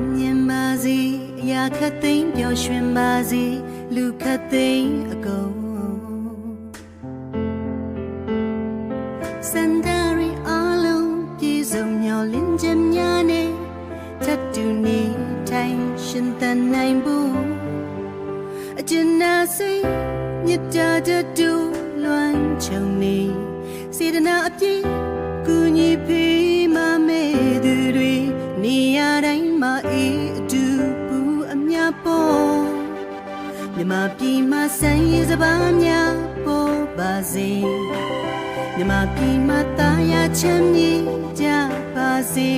အောင်မြင်ပါစေအရာခတ်သိမ်းပျော်ရွှင်ပါစေလူခတ်သိမ်းအကုန်စန္ဒရီအလုံးပြေဆုံးမျောလင်းချက်များနဲ့ထပ်တူနေထိုင်ရှင်သန်နိုင်ဖို့အကျဉ်းနာစိတ်မြတ်တာတူလွမ်းချုံနေစေတနာအပြည့် အေးအတူပူအမြပေါ်မြမပြည်မှာဆန်းရည်စပါးများပေါ်ပါစေမြမပြည်မှာတာယာချမ်းမြေကြပါစေ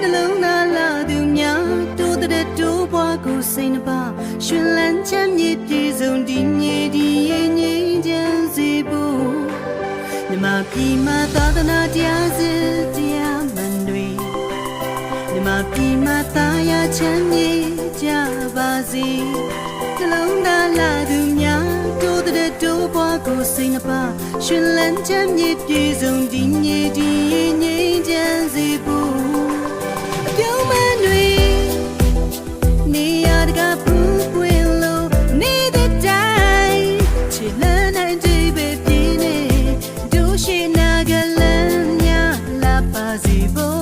နှလုံးသားလာသူများတိုးတဲ့တိုးပွားကိုစိတ်နှပါရှင်လန်းချမ်းမြေပြေဆုံးဒီမြေဒီရဲ့ငြိမ်းချမ်းစေဖို့မြမပြည်မှာသာသနာတရားစစ်တရားမှန်တွေ မပြီမသားရချမ်းမြေကြပါစေနှလုံးသားလာသူများတို့တဲ့တို့ဘွားကိုစိတ်နှပါရှင်လန်းချမ်းမြေပြေဆုံးဒီညဒီငြိမ်းချမ်းစေဖို့အပြုံးမန်တွေနေရတကပူပွင့်လို့နေတဲ့တိုင်းချစ်လန်းနိုင်ကြပဲပြင်းနေတို့ရှိနာကလန်းများလာပါစေဖို့